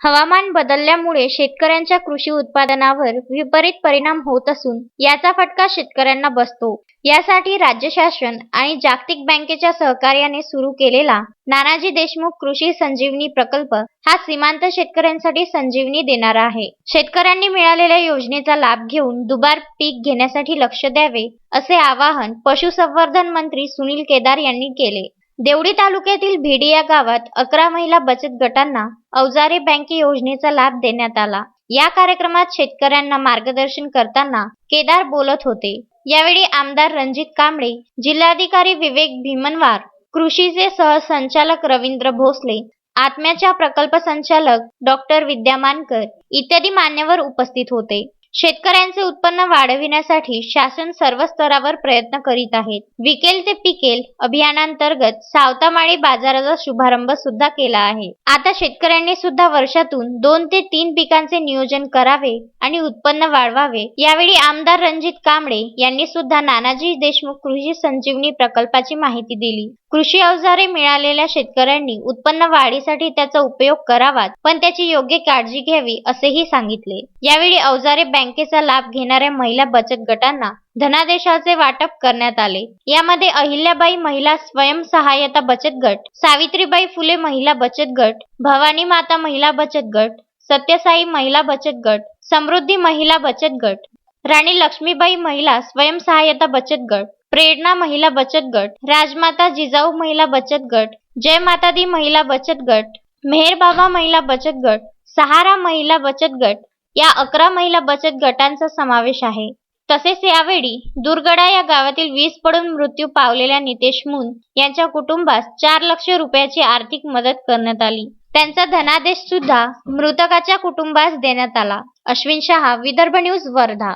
हवामान बदलल्यामुळे शेतकऱ्यांच्या कृषी उत्पादनावर विपरीत परिणाम होत असून याचा फटका शेतकऱ्यांना बसतो. यासाठी राज्य शासन आणि जागतिक बँकेच्या सहकार्याने सुरू केलेला नानाजी देशमुख कृषी संजीवनी प्रकल्प हा सीमांत शेतकऱ्यांसाठी संजीवनी देणारा आहे. शेतकऱ्यांनी मिळालेल्या योजनेचा लाभ घेऊन दुबार पीक घेण्यासाठी लक्ष द्यावे असे आवाहन पशुसंवर्धन मंत्री सुनील केदार यांनी केले. देवडी तालुक्यातील भिडी या गावात अकरा महिला बचत गटांना अवजारे बँके योजनेचा लाभ देण्यात आला. या कार्यक्रमात शेतकऱ्यांना मार्गदर्शन करताना केदार बोलत होते. यावेळी आमदार रणजित कांबळे जिल्हाधिकारी विवेक भीमनवार कृषीचे सहसंचालक रवींद्र भोसले आत्म्याच्या प्रकल्प संचालक डॉक्टर विद्या मानकर इत्यादी मान्यवर उपस्थित होते. शेतकऱ्यांचे उत्पन्न वाढविण्यासाठी शासन सर्व स्तरावर प्रयत्न करीत आहेत. विकेल ते पिकेल अभियानांतर्गत सावतामाळी बाजाराचा शुभारंभ सुद्धा केला आहे. आता शेतकऱ्यांनी सुद्धा वर्षातून दोन ते तीन पिकांचे नियोजन करावे आणि उत्पन्न वाढवावे. यावेळी आमदार रणजित कांबळे यांनी सुद्धा नानाजी देशमुख कृषी संजीवनी प्रकल्पाची माहिती दिली. कृषी अवजारे मिळालेल्या शेतकऱ्यांनी उत्पन्न वाढीसाठी त्याचा उपयोग करावा पण त्याची योग्य काळजी घ्यावी असेही सांगितले. यावेळी अवजारे बँकेचा लाभ घेणाऱ्या महिला बचत गटांना धनादेशाचे वाटप करण्यात आले. यामध्ये अहिल्याबाई महिला स्वयंसहायता बचत गट सावित्रीबाई फुले महिला बचत गट भवानी माता महिला बचत गट सत्यसाई महिला बचत गट समृद्धी महिला बचत गट. राणी लक्ष्मीबाई महिला स्वयंसहाय्यता बचत गट. प्रेरणा महिला बचत गट. राजमाता जिजाऊ महिला बचत गट. जय माता दी महिला बचत गट. मेहर बाबा महिला बचत गट. सहारा महिला बचत गट. या अकरा महिला बचत गटांचा समावेश आहे. तसेच यावेळी दुर्गडा या गावातील वीज पडून मृत्यू पावलेल्या नितेश मुन यांच्या कुटुंबास चार लक्ष रुपयाची आर्थिक मदत करण्यात आली. त्यांचा धनादेश सुद्धा मृतकाच्या कुटुंबास देण्यात आला. अश्विन शहा विदर्भ न्यूज वर्धा.